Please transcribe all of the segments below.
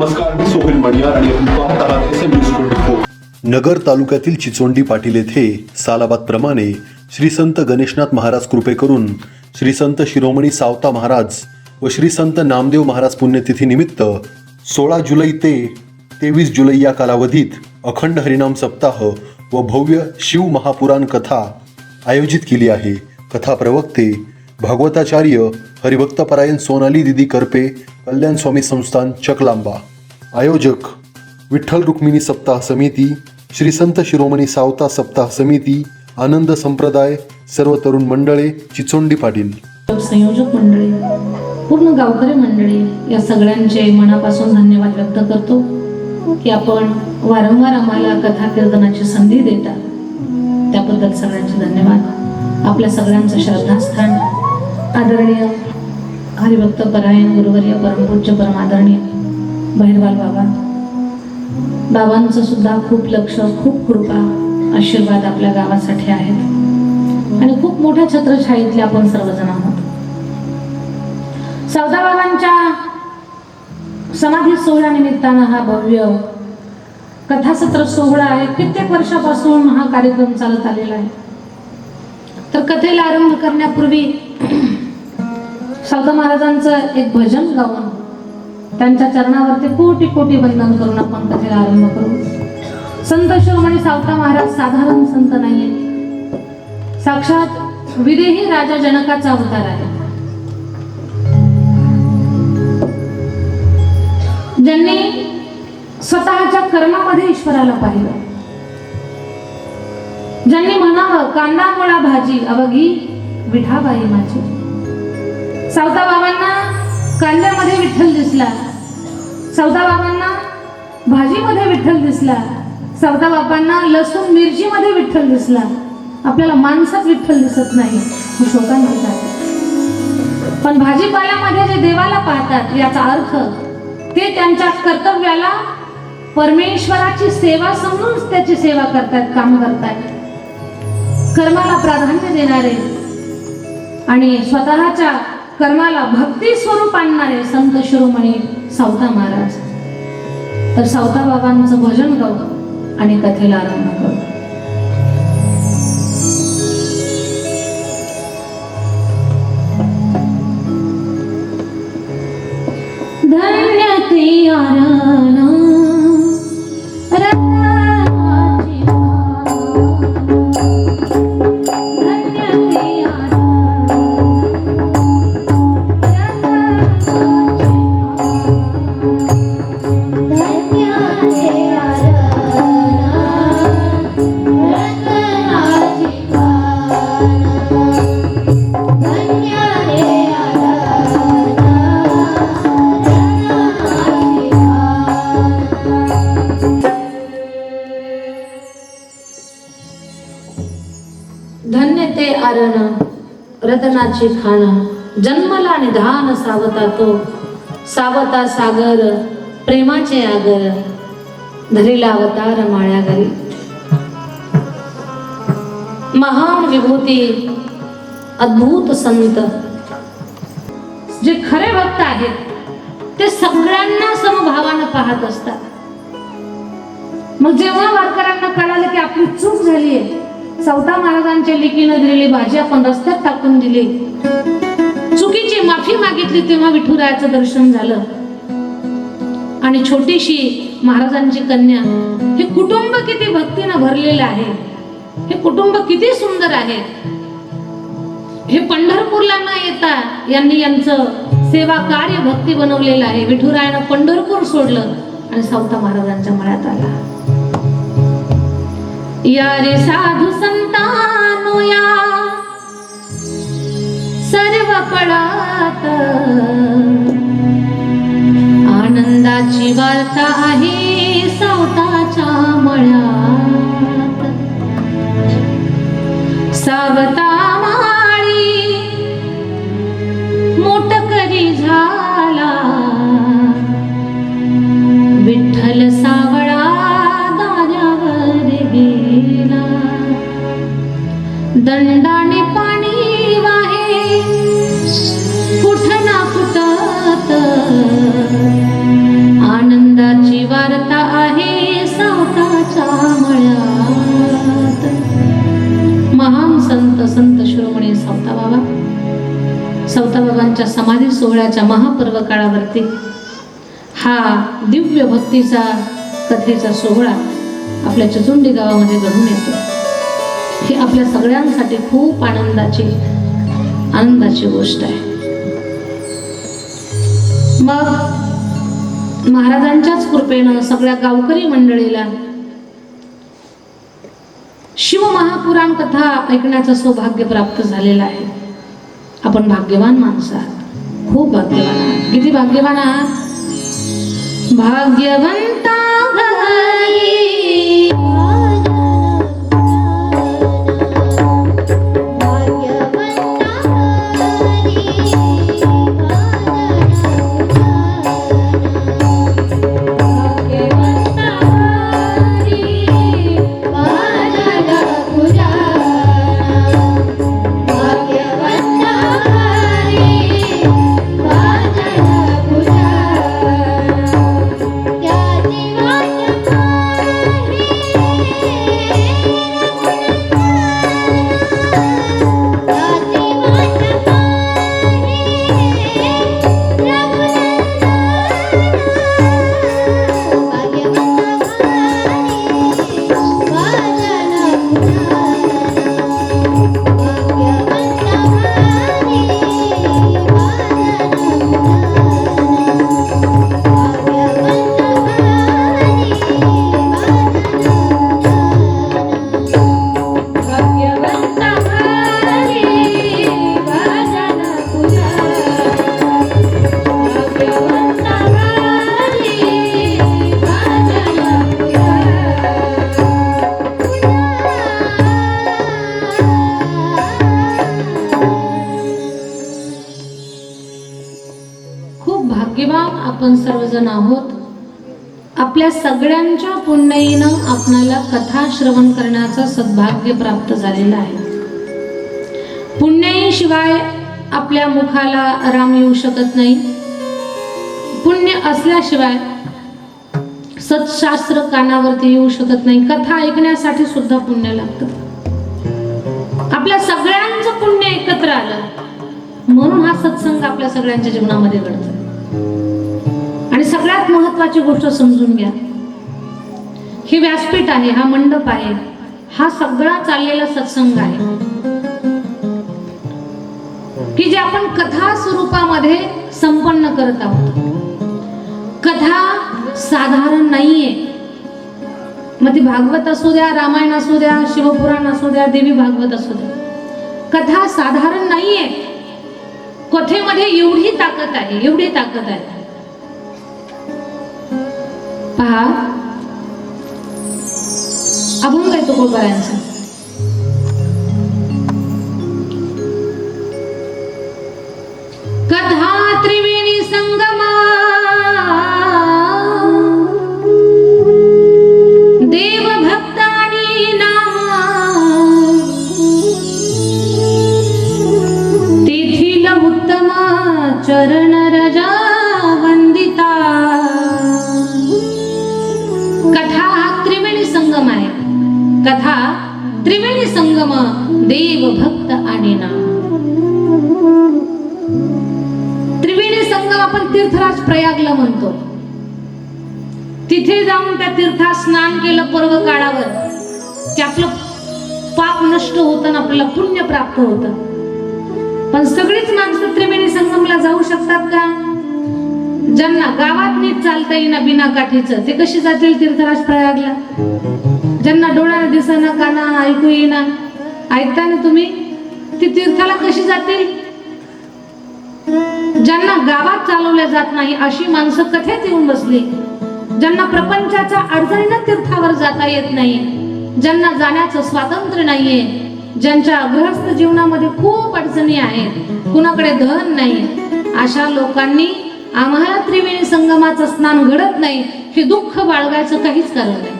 नमस्कार मी सोहेल मणियार आणि आपण पाहत आहात S M news twenty four Nagar तालुक्यातील चिचोंडी पाटील येथे सालाबादप्रमाणे श्री संत गणेशनाथ महाराज कृपे करून श्री संत शिरोमणी सावता महाराज व श्री संत नामदेव महाराज पुण्यतिथी निमित्त सोळा जुलै ते तेवीस जुलै या कालावधीत अखंड हरिनाम सप्ताह व भव्य शिव महापुराण कथा आयोजित केली आहे. कथा प्रवक्ते भागवताचार्य हरिभक्तपरायण सोनाली दिदी करपे कल्याण स्वामी संस्थान चकलांबा. आयोजक विठ्ठल रुक्मिणी सप्ताह समिती श्री संत शिरोमणी सावता सप्ताह समिती आनंद संप्रदाय सर्व तरुण मंडळे चिचोंडी पाटील. संयोजक मंडळी पूर्ण गावकरी मंडळी या सगळ्यांचे मनापासून धन्यवाद व्यक्त करतो की आपण वारंवार आम्हाला कथा कीर्तनाची संधी देता. त्याबद्दल सगळ्यांचे धन्यवाद. आपल्या सगळ्यांचं श्रद्धास्थान. आदरणीय हरिभक्त परायण गुरुवर्य परमपूज्य परमादरणीय आदरणीय बहिरवाल बाबा. बाबांचं सुद्धा खूप लक्ष खूप कृपा आशीर्वाद आपल्या गावासाठी आहेत. आणि खूप मोठ्या छत्रछाईतले आपण सर्वजण आहोत. सौदाबाबांच्या समाधी सोहळ्या निमित्तानं हा भव्य कथासत्र सोहळा आहे. कित्येक वर्षापासून हा कार्यक्रम चालत आलेला आहे. तर कथेला आरंभ करण्यापूर्वी सावदा महाराजांचं एक भजन गाऊन त्यांच्या चरणावरती कोटी कोटी वंदन करून आपण कथेला आरंभ करू. संत शिरोमणी सावता महाराज साधारण संत नाहीये. साक्षात विदेही राजा जनकाचा अवतार आहे. ज्यांनी स्वतःच्या कर्मामध्ये ईश्वराला पाहिलं. ज्यांनी म्हणावं कांदा मुळा भाजी अवघी विठाबाई माझी सावता बाबांना कांद्यामध्ये विठ्ठल दिसला. सौदाबाबांना बाबांना भाजीमध्ये विठ्ठल दिसला. सौदाबाबांना बाबांना लसूण मिरचीमध्ये विठ्ठल दिसला. आपल्याला माणसात विठ्ठल दिसत नाही ही शोकांतिका पण भाजीपाल्यामध्ये जे देवाला पाहतात याचा अर्थ ते त्यांच्या कर्तव्याला परमेश्वराची सेवा समजून त्याची सेवा करतात काम करतात. कर्माला प्राधान्य देणारे आणि स्वतःच्या कर्माला भक्ती स्वरूप आणणारे संत शिरोमणी सावता महाराज. तर सावता बाबांचं भजन गाऊ आणि कथेला आरंभ करू. धन्य ते आराना रतनाची खाण. जन्मला निधान सावता तो. सावता सागर प्रेमाचे आगर. धरीला अवतार माळ्या घरी. महान विभूती अद्भुत संत. जे खरे भक्त आहेत ते सगळ्यांना समभावानं पाहत असतात. मग जेव्हा वारकऱ्यांना कळालं की आपली चूक झाली आहे चौदा महाराजांच्या लिकीनं दिलेली भाजी आपण रस्त्यात टाकून दिली. चुकीची माफी मागितली तेव्हा विठुरायाचं दर्शन झालं. आणि छोटीशी महाराजांची कन्या हे कुटुंब किती भक्तीनं भरलेलं आहे. हे कुटुंब किती सुंदर आहे. हे पंढरपूरला न येता यांनी यांचं सेवा कार्य भक्ती बनवलेलं आहे. विठुरायानं पंढरपूर सोडलं आणि सावता महाराजांच्या मळ्यात आला. या रे साधू संतानो या सर्व पडात आनंदाची वार्ता आहे सावताच्या मळ्यात. सावता दंडाने पाणी वाहे. कुठ ना फुटत. आनंदाची वार्ता आहे सावताच्या मळ्यात. महान संत संत शिरोमणी सावता बाबा. सावता बाबांच्या समाधी सोहळ्याच्या महापर्व काळावरती हा दिव्य भक्तीचा कथेचा सोहळा आपल्या चतुंडी गावामध्ये घडून येतो. ही आपल्या सगळ्यांसाठी खूप आनंदाची आनंदाची गोष्ट आहे. मग महाराजांच्याच कृपेनं सगळ्या गावकरी मंडळीला शिवमहापुराण कथा ऐकण्याचं सौभाग्य प्राप्त झालेलं आहे. आपण भाग्यवान माणसं आहात. खूप भाग्यवान आहात. किती भाग्यवान आहात? भाग्यवान आपणाला कथा श्रवण करण्याचं सद्भाग्य प्राप्त झालेलं आहे. पुण्याही शिवाय आपल्या मुखाला आराम येऊ शकत नाही. पुण्य असल्याशिवाय सत्शास्त्र कानावरती येऊ शकत नाही. कथा ऐकण्यासाठी सुद्धा पुण्य लागतं. आपल्या सगळ्यांचं पुण्य एकत्र आलं म्हणून हा सत्संग आपल्या सगळ्यांच्या जीवनामध्ये घडतो. आणि सगळ्यात महत्वाची गोष्ट समजून घ्या. हे व्यासपीठ आहे हा मंडप आहे हा सगळा चाललेला सत्संग आहे. की जे आपण कथा स्वरूपामध्ये संपन्न करत आहोत. कथा साधारण नाहीये. मग ती भागवत असू द्या रामायण असू द्या शिवपुराण असू द्या देवी भागवत असू द्या. कथा साधारण नाहीये. कथेमध्ये एवढी ताकद आहे एवढी ताकद आहे. पहा अभंग आहे तुकोबारायांचा कथा कथा त्रिवेणी संगम देव भक्त आणि नाम. त्रिवेणी संगम आपण तीर्थराज प्रयागला म्हणतो. तिथे जाऊन त्या तीर्थात स्नान केलं पर्व काळावर ते आपलं पाप नष्ट होतं आणि आपल्याला पुण्य प्राप्त होतं. पण सगळीच माणसं त्रिवेणी संगमला जाऊ शकतात का? ज्यांना गावात नीट चालता येईना बिना काठीचं ते कशी जातील तीर्थराज प्रयागला? ज्यांना डोळ्याला दिसना काना ऐकू येईना ऐकता ना तुम्ही? ती तीर्थाला कशी जातील? ज्यांना गावात चालवल्या जात नाही अशी माणसं कथेत येऊन बसली. ज्यांना प्रपंचाच्या अडचणीनं तीर्थावर जाता येत नाही. ज्यांना जाण्याचं स्वातंत्र्य नाहीये. ज्यांच्या गृहस्थ जीवनामध्ये खूप अडचणी आहेत. कुणाकडे धन नाही. अशा लोकांनी आम्हाला त्रिवेणी संगमाचं स्नान घडत नाही. हे दुःख बाळगायचं काहीच कारण नाही.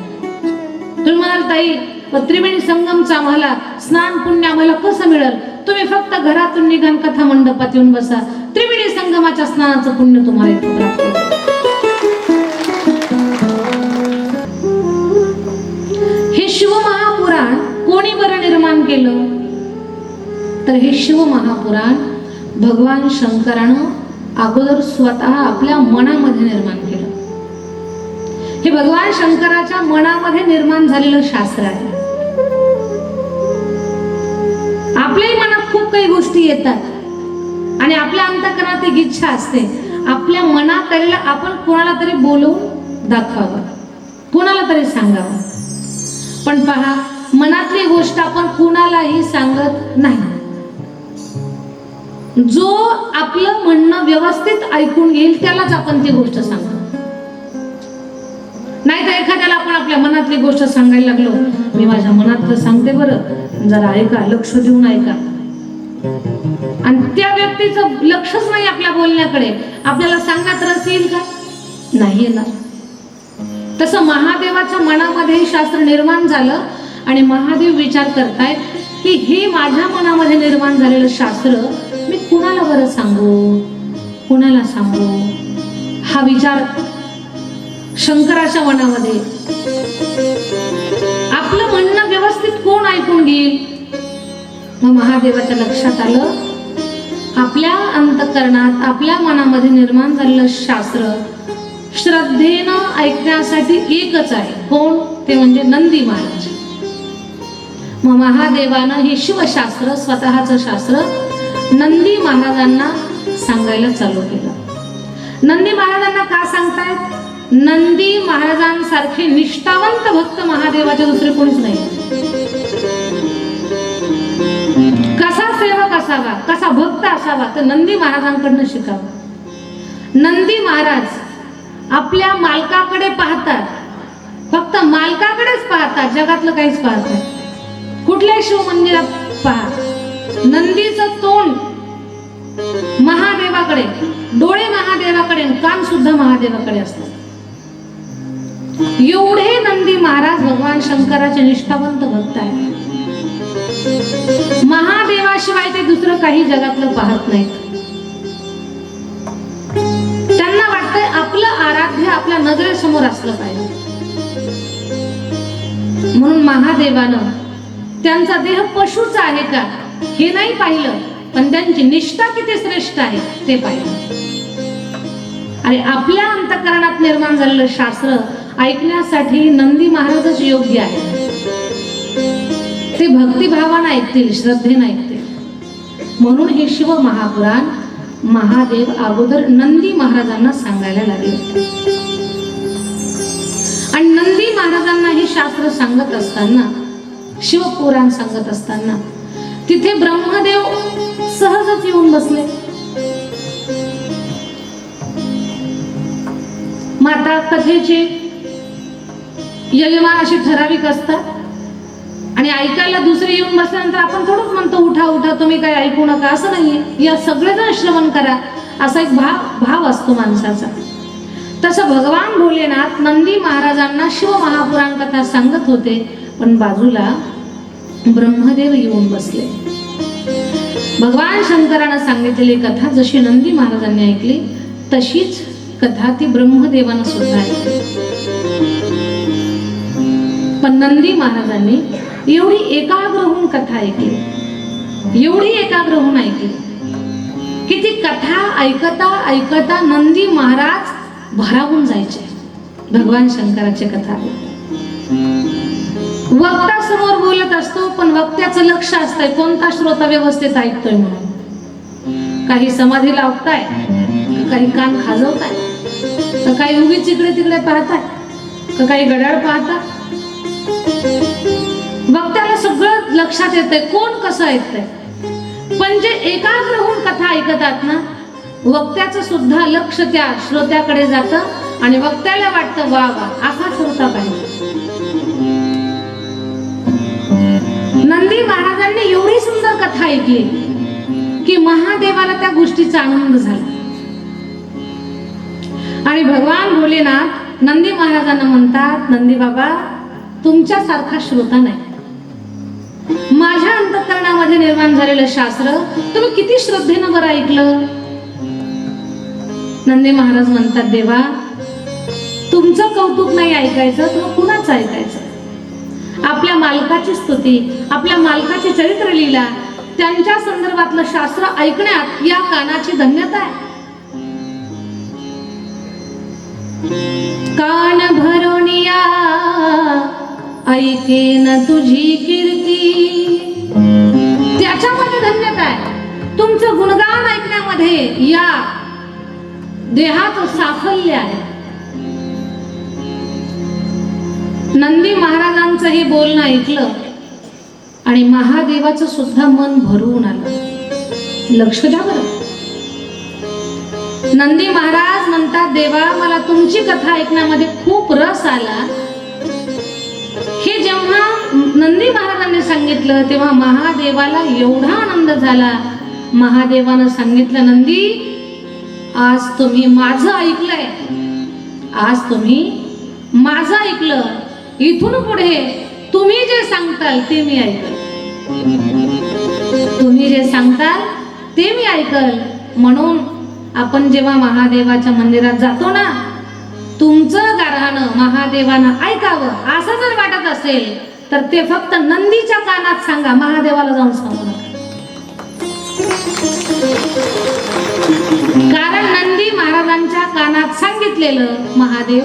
तुम्ही म्हणाल ताई त्रिवेणी संगमचं आम्हाला स्नान पुण्य आम्हाला कसं मिळेल? तुम्ही फक्त घरातून निघान कथा मंडपात येऊन बसा. त्रिवेणी संगमाच्या स्नानाचं पुण्य तुम्हाला इथं हे शिवमहापुराण कोणी बरं निर्माण केलं? तर हे शिवमहापुराण भगवान शंकरानं अगोदर स्वतः आपल्या मनामध्ये निर्माण केलं. हे भगवान शंकराच्या मनामध्ये निर्माण झालेलं शास्त्र आहे. आपल्याही मनात खूप काही गोष्टी येतात. आणि आपल्या अंतकरणात एक इच्छा असते. आपल्या मनात आलेलं आपण कोणाला तरी बोलवून दाखवावं. कोणाला तरी सांगावं. पण पहा मनातली गोष्ट आपण कुणालाही सांगत नाही. जो आपलं म्हणणं व्यवस्थित ऐकून घेईल त्यालाच आपण ती गोष्ट सांगतो. नाही तर एखाद्याला आपण आपल्या मनातली गोष्ट सांगायला लागलो मी माझ्या मनातलं सांगते बरं. जरा ऐका लक्ष देऊन ऐका. आणि त्या व्यक्तीचं लक्षच नाही आपल्या बोलण्याकडे. आपल्याला सांगत रस येईल का? नाही येणार. तसं महादेवाच्या मनामध्ये हे शास्त्र निर्माण झालं आणि महादेव विचार करतायत की हे माझ्या मनामध्ये निर्माण झालेलं शास्त्र मी कुणाला बरं सांगू? कुणाला सांगू? हा विचार शंकराच्या मनामध्ये आपलं म्हणणं व्यवस्थित कोण ऐकून घेईल? मग महादेवाच्या लक्षात आलं आपल्या अंतकरणात आपल्या मनामध्ये निर्माण झालेलं शास्त्र श्रद्धेनं ऐकण्यासाठी एकच आहे. कोण? ते म्हणजे नंदी महाराज. मग महादेवानं हे शिवशास्त्र स्वतःचं शास्त्र नंदी महाराजांना सांगायला चालू केलं. नंदी महाराजांना का सांगतायत? नंदी महाराजांसारखे निष्ठावंत भक्त महादेवाचे दुसरे कोणीच नाही. कसा सेवक असावा कसा भक्त असावा तर नंदी महाराजांकडनं शिकावं. नंदी महाराज आपल्या मालकाकडे पाहतात. फक्त मालकाकडेच पाहतात जगातलं काहीच पाहत कुठल्याही शिव मंदिरात पहा. नंदीचं तोंड महादेवाकडे डोळे महादेवाकडे कान सुद्धा महादेवाकडे असतात एवढे नंदी महाराज भगवान शंकराचे निष्ठावंत भक्त आहेत. महादेवाशिवाय ते दुसरं काही जगातलं पाहत नाहीत. त्यांना वाटतंय आपलं आराध्य आपल्या नजरेसमोर असलं पाहिजे. म्हणून महादेवानं त्यांचा देह पशुचा आहे का हे नाही पाहिलं पण त्यांची निष्ठा किती श्रेष्ठ आहे ते पाहिलं. आणि आपल्या अंतकरणात निर्माण झालेलं शास्त्र ऐकण्यासाठी नंदी महाराजच योग्य आहे. ते भक्तिभावानं ऐकतील श्रद्धेनं ऐकतील. म्हणून हे शिव महापुराण महादेव अगोदर नंदी महाराजांना सांगायला लागले. आणि नंदी महाराजांना हे शास्त्र सांगत असताना शिवपुराण सांगत असताना तिथे ब्रह्मदेव सहजच येऊन बसले. माता कथेचे यजमान असे ठराविक असतात. आणि ऐकायला दुसरे येऊन बसल्यानंतर आपण थोडंच म्हणतो उठा उठा तुम्ही काही ऐकू नका असं नाहीये. या सगळेजण श्रवण करा. असा एक भाव भाव असतो माणसाचा. तसं भगवान भोलेनाथ नंदी महाराजांना शिव महापुराण कथा सांगत होते पण बाजूला ब्रह्मदेव येऊन बसले. भगवान शंकरानं सांगितलेली कथा जशी नंदी महाराजांनी ऐकली तशीच कथा ती ब्रह्मदेवानं सुद्धा ऐकली. पण नंदी महाराजांनी एवढी एकाग्र होऊन कथा ऐकली. एवढी एकाग्र होऊन ऐकली. की ती कथा ऐकता ऐकता नंदी महाराज भरावून जायचे. भगवान शंकराची कथा. वक्ता समोर बोलत असतो पण वक्त्याचं लक्ष असतंय कोणता श्रोता व्यवस्थित ऐकतोय म्हणून. काही समाधी लावताय काही कान खाजवताय तर काही उगीच इकडे तिकडे पाहताय तर काही गडाळ पाहताय? वक्त्याला सगळं लक्षात येतंय. कोण कसं ऐकतंय? पण जे एकाग्र होऊन कथा ऐकतात ना वक्त्याचं सुद्धा लक्ष त्या श्रोत्याकडे जातं आणि वक्त्याला वाटतं वा वा असा श्रोता पाहिजे. नंदी महाराजांनी एवढी सुंदर कथा ऐकली की महादेवाला त्या गोष्टीचा आनंद झाला. आणि भगवान भोलेनाथ नंदी महाराजांना म्हणतात नंदी बाबा तुमच्यासारखा श्रोता नाही. माझ्या अंतकरणामध्ये निर्माण झालेलं शास्त्र तुम्ही किती श्रद्धेनं बरं ऐकलं? नंदी महाराज म्हणतात देवा तुमचं कौतुक नाही ऐकायचं तर कुणाचं ऐकायचं? आपल्या मालकाची स्तुती आपल्या मालकाची चरित्र लीला त्यांच्या संदर्भातलं शास्त्र ऐकण्यात या कानाची धन्यता आहे. कान भरोनिया ऐके न तुझी कीर्ती. त्याच्यामध्ये धन्यता आहे तुमचं गुणगान ऐकण्यामध्ये या देहाचं साफल्य आहे. नंदी महाराजांचं हे बोलणं ऐकलं आणि महादेवाचं सुद्धा मन भरून आलं. लक्ष द्या बरं. नंदी महाराज म्हणतात देवा मला तुमची कथा ऐकण्यामध्ये खूप रस आला. हे जेव्हा नंदी महाराजांनी सांगितलं तेव्हा महादेवाला एवढा आनंद झाला. महादेवानं सांगितलं नंदी आज तुम्ही माझं ऐकलंय. आज तुम्ही माझं ऐकलं. इथून पुढे तुम्ही जे सांगताल ते मी ऐकल. तुम्ही जे सांगताल ते मी ऐकल. म्हणून आपण जेव्हा महादेवाच्या मंदिरात जातो ना तुमचं गारहाणं महादेवानं ऐकावं असं जर वाटत असेल तर ते फक्त नंदीच्या कानात सांगा महादेवाला जाऊन सांगू. नका कारण नंदी महाराजांच्या कानात सांगितलेलं महादेव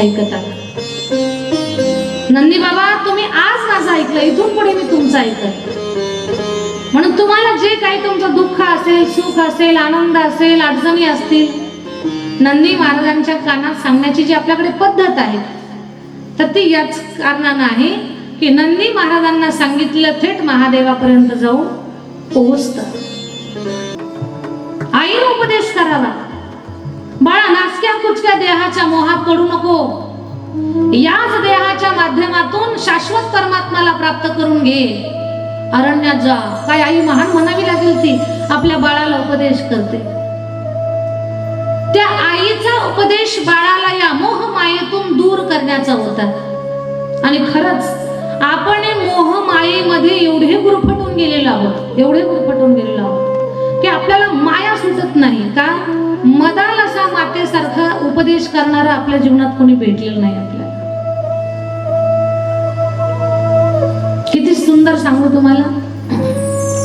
ऐकतात. नंदी बाबा तुम्ही आज माझं ऐकलं इथून पुढे मी तुमचं ऐकलं म्हणून तुम्हाला जे काही तुमचं दुःख असेल सुख असेल आनंद असेल अडचणी असतील नंदी महाराजांच्या कानात सांगण्याची जी आपल्याकडे पद्धत आहे तर ती याच कारणानं आहे की नंदी महाराजांना सांगितलं थेट महादेवापर्यंत जाऊन पोहोचत. आईने उपदेश करावा. बाळा नाचक्या कुचक्या देहाच्या मोहात पडू नको. याच देहाच्या माध्यमातून शाश्वत परमात्माला प्राप्त करून घे. अरण्यात जा. काय आई महान म्हणावी लागेल ती. आपल्या बाळाला उपदेश करते. त्या आईचा उपदेश बाळाला या मोह मायेतून दूर करण्याचा होता. आणि खरंच आपण मोह मायेमध्ये एवढे गुरफटून गेलेलो आहोत एवढे गुरफटून गेलेलो आहोत की आपल्याला माया सुचत नाही का? मदाल असा मातेसारखा उपदेश करणारा आपल्या जीवनात कोणी भेटलेलं नाही आपल्याला. किती सुंदर सांगू तुम्हाला?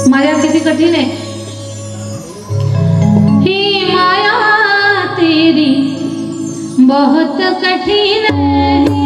माया किती कठीण आहे. ही माया तेरी बहुत कठिन है। ही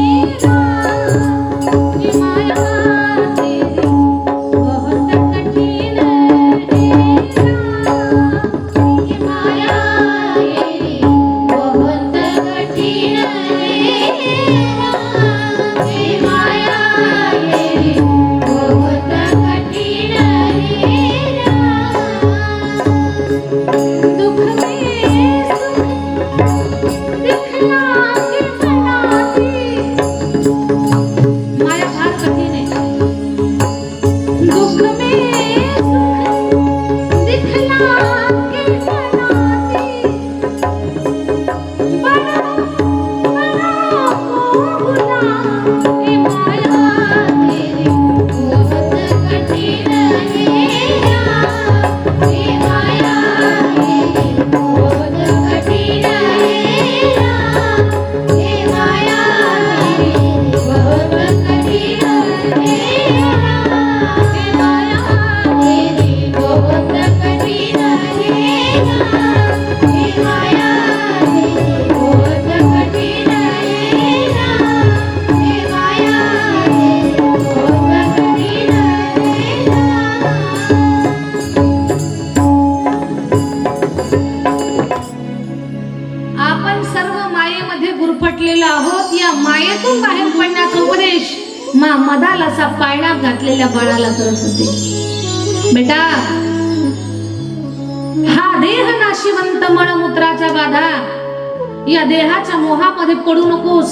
या देहाच्या मोहामध्ये पडू नकोस.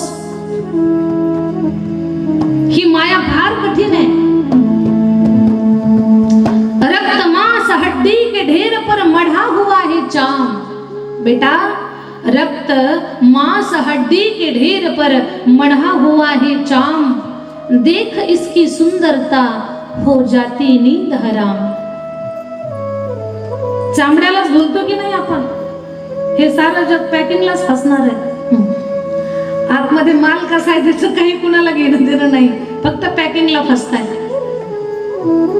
ही माया फार कठीण आहे. रक्त मांस हड्डी के ढेर पर मढ़ा हुआ है चाम. बेटा रक्त मांस हड्डी के ढेर पर मढ़ा हुआ है चाम. देख इसकी सुंदरता हो जाती नींद हराम. चामड्यालाच बोलतो की नाही आपण? हे सारं जग पॅकिंगलाच फसणार आहे. आतमध्ये माल कसा आहे त्याचं काही कुणाला घेणं देणं नाही. फक्त पॅकिंगला फसताय.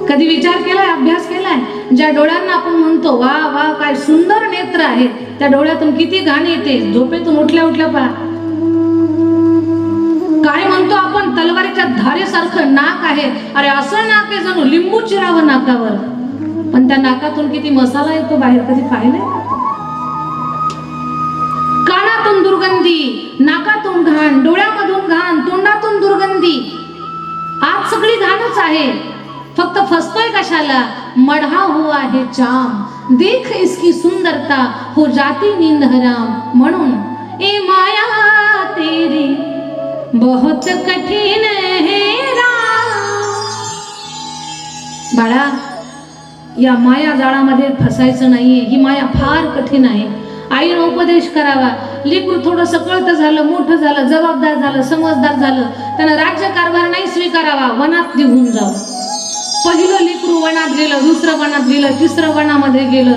कधी विचार केलाय अभ्यास केलाय? ज्या डोळ्यांना आपण म्हणतो वा वा काय सुंदर नेत्र आहे. त्या डोळ्यातून किती घाण येते? झोपेतून उठल्या उठल्या पहा. काय म्हणतो आपण? तलवारीच्या धारेसारखं नाक आहे. अरे असं नाक आहे जणू. लिंबू चिरावं नाकावर. पण त्या नाकातून किती मसाला येतो बाहेर? कधी पाहिलंय? दुर्गंधी. नाकातून घाण डोळ्यामधून घाण तोंडातून दुर्गंधी. आज सगळी घाणच आहे. फक्त फसतोय कशाला? मढा हुआ आहे चाम देख इसकी सुंदरता हो जाती नींद हराम. म्हणून ए माया तेरी बहुत कठीण है बाळा या माया जाळामध्ये फसायचं नाहीये. ही माया फार कठीण आहे. आईनं उपदेश करावा. लेकरू थोडं कळतं झालं मोठं झालं जबाबदार झालं समजदार झालं. त्यानं राज्यकारभार नाही स्वीकारावा वनात निघून जावं. पहिलं लेकरू वनात गेलं दुसरं वनात गेलं तिसरं वनामध्ये गेलं.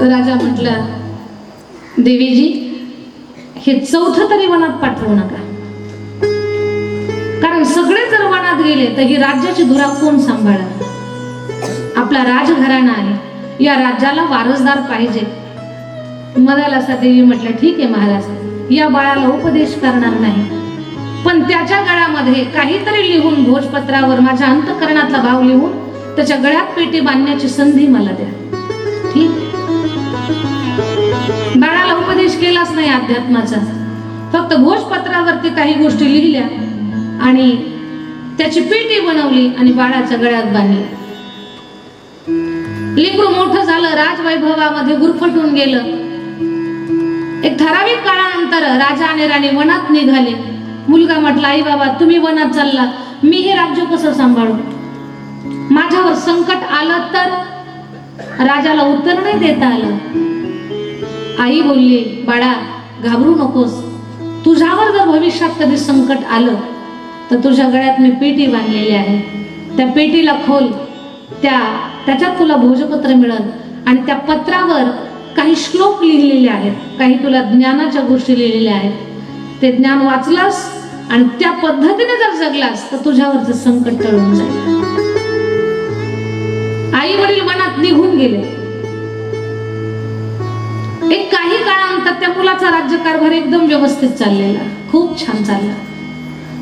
राजा म्हटला देवीजी हे चौथं तरी वनात पाठवू नका. कारण सगळे जर वनात गेले तर ही राज्याची धुरा कोण सांभाळणार? आपला राजघराणा आहे. या राज्याला वारसदार पाहिजे. मदालासा देवी म्हटलं ठीक आहे महाराज या बाळाला उपदेश करणार नाही. पण त्याच्या गळ्यामध्ये काहीतरी लिहून भोजपत्रावर माझ्या अंतकरणातला भाव लिहून त्याच्या गळ्यात पेटी बांधण्याची संधी मला द्या. ठीक बाळाला उपदेश केलाच नाही अध्यात्माचा. फक्त भोजपत्रावरती काही गोष्टी लिहिल्या आणि त्याची पेटी बनवली आणि बाळाच्या गळ्यात बांधली. लेकरू मोठं झालं राजवैभवामध्ये गुरफटून गेलं. एक ठराविक काळानंतर राजा आणि राणी वनात निघाले. मुलगा म्हटला आई बाबा तुम्ही वनात चालला मी हे राज्य कसं सांभाळू? माझ्यावर संकट आलं तर राजाला उत्तर नाही देता आलं. आई बोलली बाळा घाबरू नकोस. तुझ्यावर जर भविष्यात कधी संकट आलं तर तुझ्या गळ्यात मी पेटी बांधलेली आहे. त्या पेटीला खोल. त्या त्याच्यात तुला भोजपत्र मिळेल आणि त्या पत्रावर काही श्लोक लिहिलेले आहेत काही तुला ज्ञानाच्या गोष्टी लिहिलेल्या आहेत. ते ज्ञान वाचलास आणि त्या पद्धतीने जर जगलास तर तुझ्यावरचं संकट टळून जाईल. आई वडील मनात निघून गेले. एक काही काळानंतर त्या मुलाचा राज्यकारभार एकदम व्यवस्थित चाललेला खूप छान चालला.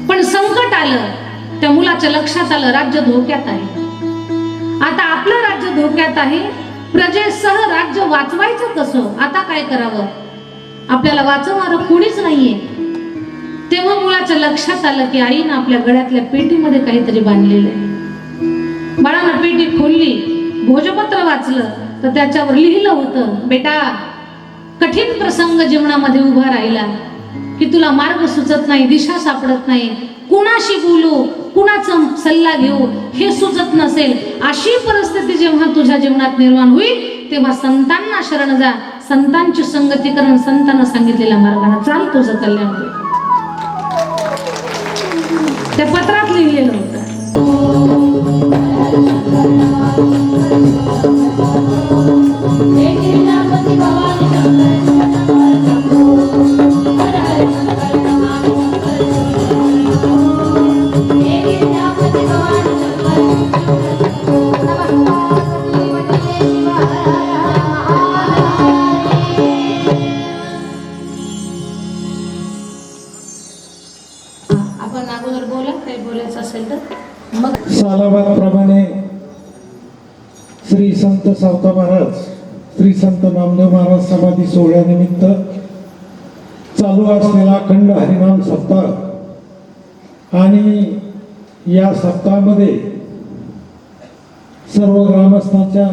पण संकट आलं त्या मुलाच्या लक्षात आलं राज्य धोक्यात आहे. आता आपलं राज्य धोक्यात आहे प्रजेसह राज्य वाचवायचं कसं? आता काय करावं? आपल्याला वाचवणारं कोणीच नाहीये. तेव्हा मुलाच्या लक्षात आलं की आईनं आपल्या गळ्यातल्या पेटीमध्ये काहीतरी बांधलेलं आहे. बाळानं पेटी खोलली भोजपत्र वाचलं तर त्याच्यावर लिहिलं होतं बेटा कठीण प्रसंग जीवनामध्ये उभा राहिला की तुला मार्ग सुचत नाही दिशा सापडत नाही कुणाशी बोलू कुणाचा सल्ला घेऊ हे सुचत नसेल अशी परिस्थिती जेव्हा तुझ्या जीवनात निर्माण होईल तेव्हा संतांना शरण जा. संतांची संगती करून संतांना सांगितलेल्या मार्गाने चाल तुझं कल्याण होईल. त्या पत्रात लिहिलेलं सावता महाराज श्री संत नामदेव महाराज समाधी सोहळ्यानिमित्त चालू असलेला अखंड हरिनाम सप्ताह आणि या सप्ताहामध्ये सर्व ग्रामस्थांच्या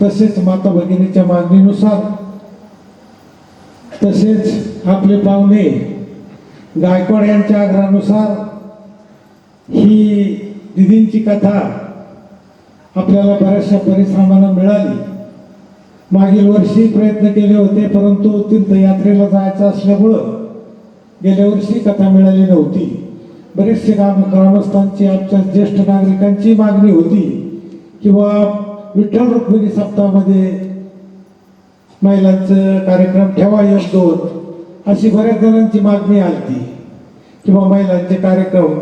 तसेच माता भगिनीच्या मागणीनुसार तसेच आपले पाहुणे गायकवाड यांच्या आग्रहानुसार ही दिदींची कथा आपल्याला बऱ्याचशा परिश्रमानं मिळाली. मागील वर्षी प्रयत्न केले होते परंतु तीर्थयात्रेला जायचं असल्यामुळं गेल्या वर्षी कथा मिळाली नव्हती. बरेचसे ग्राम ग्रामस्थांची आमच्या ज्येष्ठ नागरिकांची मागणी होती किंवा विठ्ठल रुक्मिणी सप्ताहामध्ये महिलांचं कार्यक्रम ठेवा एक दोन अशी बऱ्याच जणांची मागणी आली किंवा महिलांचे कार्यक्रम.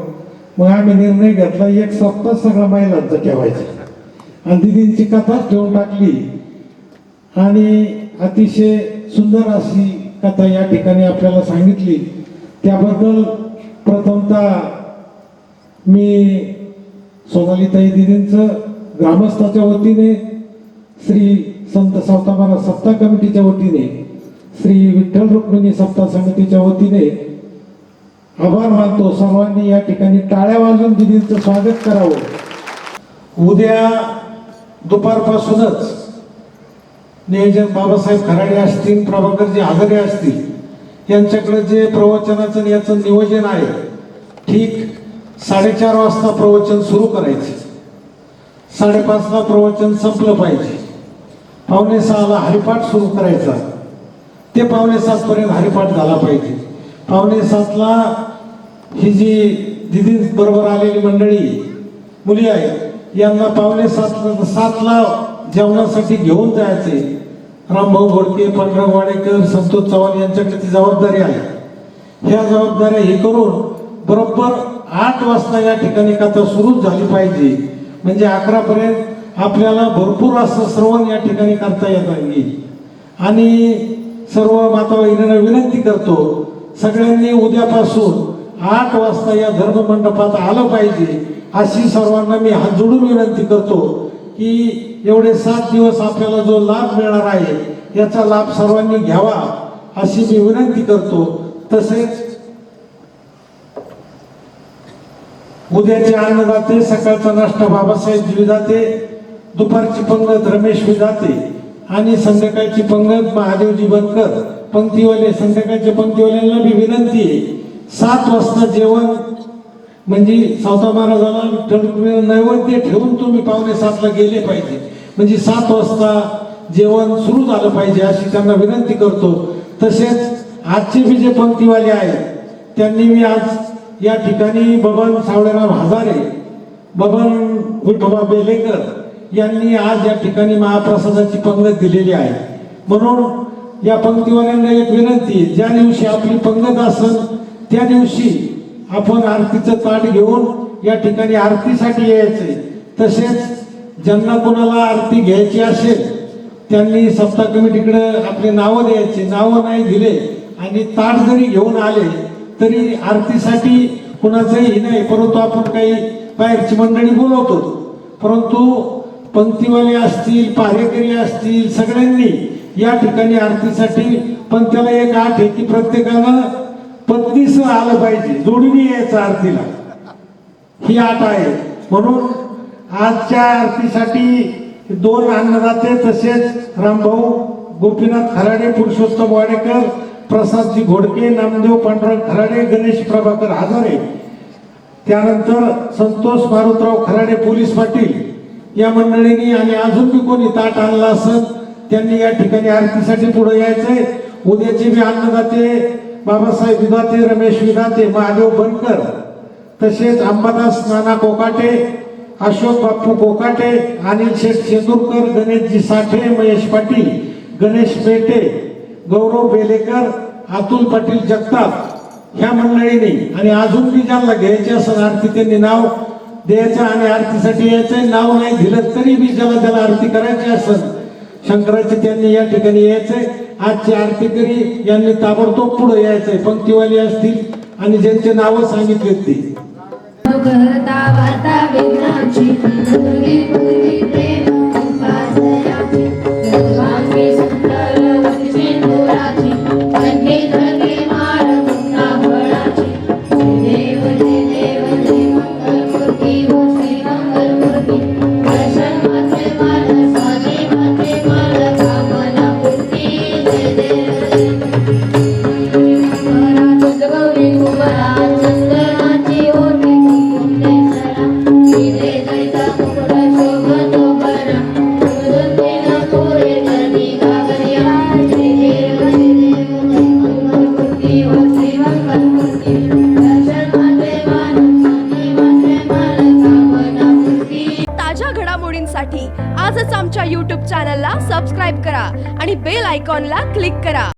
मग आम्ही निर्णय घेतला एक सप्ताह सगळा महिलांचा ठेवायचा. आणि दिदींची कथाच ठेवून टाकली आणि अतिशय सुंदर अशी कथा या ठिकाणी आपल्याला सांगितली. त्याबद्दल प्रथमतः मी सोनालीताई दिदींचं ग्रामस्थाच्या वतीने श्री संत सावता सत्ता सप्ताह कमिटीच्या वतीने श्री विठ्ठल रुक्मिणी सप्ताह समितीच्या वतीने आभार मानतो. सर्वांनी या ठिकाणी टाळ्या वाजून दिदींचं स्वागत करावं. उद्या दुपारपासूनच नियोजन बाबासाहेब खराडे असतील प्रभाकरजी आदरे असतील यांच्याकडे जे प्रवचनाचं आणि याचं नियोजन आहे ठीक साडेचार वाजता प्रवचन सुरू करायचे. साडेपाचला प्रवचन संपलं पाहिजे. पावणे सहाला हरिपाठ सुरू करायचा. ते पावणे सातपर्यंत हरिपाठ झाला पाहिजे. पावणे सातला ही जी दिदी बरोबर आलेली मंडळी मुली आहेत यांना पावणे सात सातला जेवणासाठी घेऊन जायचे. रामभाऊ घोडके पांडुरंग वाडेकर संतोष चव्हाण यांच्याकडे जबाबदारी आहे. ह्या जबाबदाऱ्या हे करून बरोबर आठ वाजता या ठिकाणी कथा सुरू झाली पाहिजे. म्हणजे अकरा पर्यंत आपल्याला भरपूर असं श्रवण या ठिकाणी करता येत येईल आणि सर्व माता भगिनींना विनंती करतो सगळ्यांनी उद्यापासून आठ वाजता या धर्ममंडपात आलं पाहिजे. अशी सर्वांना मी हात जोडून विनंती करतो की एवढे सात दिवस आपल्याला जो लाभ मिळणार आहे याचा लाभ सर्वांनी घ्यावा अशी मी विनंती करतो. तसेच उद्याचे अन्नदाते सकाळचा नाश्ता बाबासाहेब विधाते दुपारची पंगत रमेश विजाते आणि संध्याकाळची पंगत महादेवजी बनकर. पंक्तीवाले संध्याकाळच्या पंक्तीवाल्यांना मी विनंती आहे सात वाजता जेवण म्हणजे सावता महाराजाला विठ्ठल नैवेद्य ठेवून तुम्ही पावणे सातला गेले पाहिजे. म्हणजे सात वाजता जेवण सुरू झालं पाहिजे अशी त्यांना विनंती करतो. तसेच आजचे बी जे पंक्तीवाले आहेत त्यांनी मी आज या ठिकाणी बबन सावळेराव हजारे बबन विठोबा बेलेकर यांनी आज या ठिकाणी महाप्रसादाची पंगत दिलेली आहे. म्हणून या पंक्तीवाल्यांना एक विनंती आहे, ज्या दिवशी आपली पंगत असेल त्या दिवशी आपण आरतीचं ताट घेऊन या ठिकाणी आरतीसाठी यायचे तसेच ज्यांना कोणाला आरती घ्यायची असेल त्यांनी सप्ताह कमिटीकडे आपली नावं द्यायची. नावं नाही दिले आणि ताट जरी घेऊन आले तरी आरतीसाठी कुणाचंही नाही परंतु आपण काही बाहेरची मंडळी बोलवतो. परंतु पंक्तीवाले असतील पारेकरी असतील सगळ्यांनी या ठिकाणी आरतीसाठी पण त्याला एक आठ आहे की प्रत्येकानं पत्नीसह आलं पाहिजे. जोडीने यायचं आरतीला. ही आट आहे. म्हणून आजच्या आरतीसाठी दोन अन्नदाते तसेच रामभाऊ गोपीनाथ खराडे पुरुषोत्तम वाडेकर प्रसादजी घोडके नामदेव पांडुरंग खराडे गणेश प्रभाकर हजारे त्यानंतर संतोष मारुतराव खराडे पोलीस पाटील. या मंडळींनी आणि अजून बी कोणी ताट आणला असत त्यांनी या ठिकाणी आरतीसाठी पुढे यायचंय. उद्याचे बी अन्नदाते बाबासाहेब विधाते रमेश विधाते महादेव बनकर तसेच अंबादास नाना कोकाटे अशोक बाप्पू कोकाटे अनिल शेठ शेंदूरकर गणेशजी साठे महेश पाटील गणेश पेटे गौरव बेलेकर अतुल पाटील जगताप ह्या मंडळीने आणि अजून मी ज्यांना घ्यायचे असेल आरती त्यांनी नाव द्यायचं आणि आरतीसाठी यायचं नाव नाही दिलं तरी मी ज्याला त्याला आरती करायची असेल शंकराचे त्यांनी या ठिकाणी यायचंय. आजचे आरतीकरी यांनी ताबडतोब पुढे यायचंय. पंक्तीवाली असतील आणि ज्यांचे नावं सांगितलेत ते.